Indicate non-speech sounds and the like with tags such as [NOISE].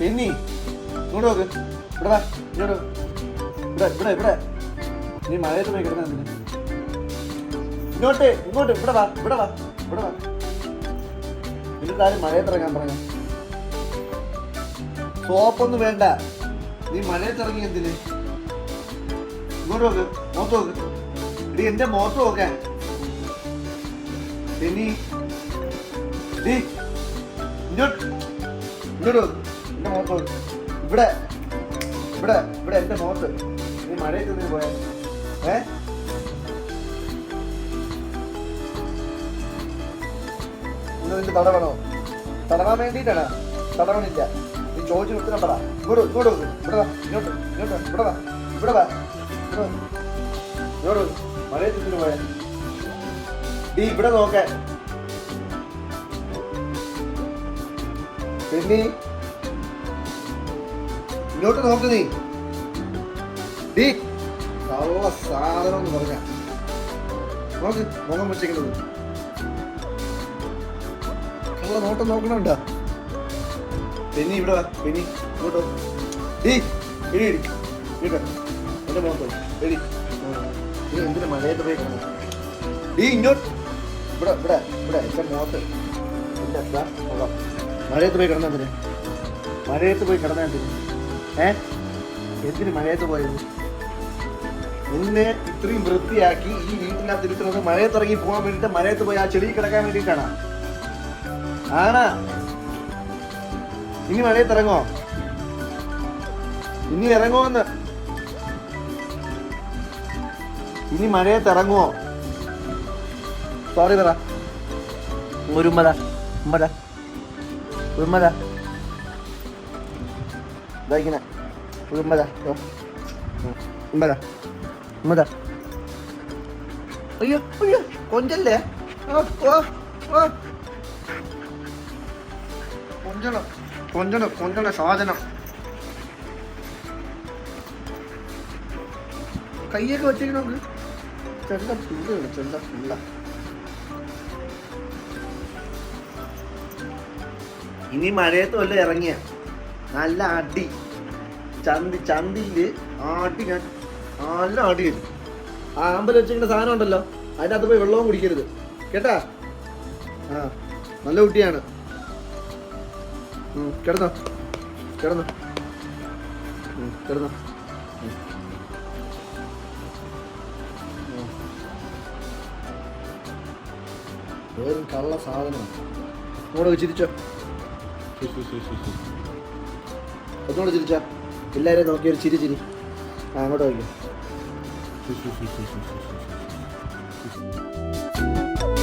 Penny ഇങ്ങോട്ട് നോക്ക്. ഇവിടെ ഇങ്ങോട്ട്. ഇവിടെ ഇവിടെ ഇവിടെ. നീ മഴയത്ത് പോയി കിടന്നു ഇങ്ങോട്ട് ഇങ്ങോട്ട് ഇവിടെ വാ ഇവിടെ വാ ഇവിടെ വാ. എന്നിട്ട് ആരും മഴയത്ത് ഇറങ്ങാൻ പറഞ്ഞ. സോപ്പൊന്നും വേണ്ട. നീ മഴയത്ത് ഇറങ്ങി എന്തിന്? ഇങ്ങോട്ട് നോക്ക് മോത്ത് നോക്ക്. ഇടി എന്റെ മോത്ത് നോക്കാൻ പെന്നി ഇങ്ങോട്ട് ഇങ്ങോട്ട് നോക്ക്. നോക്ക്. ഇവിടെ. ഇവിടെ. ഇവിടെ എന്റെ മോത്ത് നീ മഴയത്ത് നീ പോയ. ഏ? ഇന്ന് നിന്റെ തടവണോ? തടവാൻ വേണ്ടിയിട്ടാണ്. തടവണില്ല. നീ ചോദിച്ചു ഉത്തരം പറ ഇങ്ങോട്ട് ഇങ്ങോട്ട് നോക്ക് ഇവിടെ വാ ഇങ്ങോട്ട് ഇങ്ങോട്ട് ഇവിടെ വാ ഇവിടെ വാ. ഇങ്ങോട്ട് നോക്ക്. മഴയത്ത് ഇതിന് പോയ. നീ ഇവിടെ നോക്കേ. പിന്നെ ഇങ്ങോട്ട് നോക്ക് നീ ഡീ സർവ സാധനം എന്ന് പറഞ്ഞ നോക്ക് മുഖം വെച്ചിരിക്കുന്നത് കള്ള നോട്ടം നോക്കണുണ്ട പിന്നെ ഇവിടെ പിന്നെ ഇങ്ങോട്ടോ. ഡീ എടി ഇങ്ങോട്ട് വാ. എന്റെ മുഖത്ത്. എടി. നീ എന്തിനു മഴയത്ത് പോയി കിടന്നു ഡീ ഇങ്ങോട്ട് ഇവിടെ ഇവിടെ ഇവിടെ എന്റെ മുഖത്ത് മുഖം. മഴയത്ത് പോയി കിടന്നെന്തിന് മഴയത്ത് പോയി കിടന്നെന്തിന് ഏ? എന്തിന് മഴയത്ത് പോയത്? നിന്നെ ഇത്രയും വൃത്തിയാക്കി ഈ വീട്ടിനകത്ത് ഇരുത്തുന്നത് മഴയത്ത് ഇറങ്ങി പോകാൻ വേണ്ടിയിട്ട് മഴയത്ത് പോയി ആ ചെടി കിടക്കാൻ വേണ്ടിയിട്ടാണ്? ആണാ. ഇനി മഴയത്ത് ഇറങ്ങോ? ഇനി ഇറങ്ങുമെന്ന് ഇനി മഴയത്ത് ഇറങ്ങുമോ സോറി പറ. ഒരു ഉമ്മത ഉമ്മത ഒരു ഉമ്മത ഉമ്മത ഉമ്മത. അയ്യോ അയ്യോ കൊഞ്ചല്ലേ. കൊഞ്ചണം കൊഞ്ചണം കൊഞ്ചണ സാധനം. കയ്യൊക്കെ വെച്ചേക്കണ ചെണ്ട പിള്ളയാണ് ചെണ്ട പിള്ള ഇനി മഴയത്തുമല്ല ഇറങ്ങിയ. നല്ല അടി. ചന്തി ചന്തിയിൽ ആട്ടി ഞാൻ നല്ല ആട്ടി വരും ആ അമ്പലം വെച്ചിരിക്കുന്ന സാധനം ഉണ്ടല്ലോ അതിന്റെ അകത്ത് പോയി വെള്ളവും കുടിക്കരുത്. കേട്ടാ? ആ നല്ല കുട്ടിയാണ്. കിടന്നോ? കിടന്നോ? കിടന്നോ. വെറും കള്ള സാധനമാണ്. അങ്ങോട്ട് ചിരിച്ചോ? ഒന്നുകൂടെ ചിരിച്ചാ? എല്ലാവരെയും നോക്കി ഒരു ചിരി ചിരി. അങ്ങോട്ട് നോക്കി. [LAUGHS]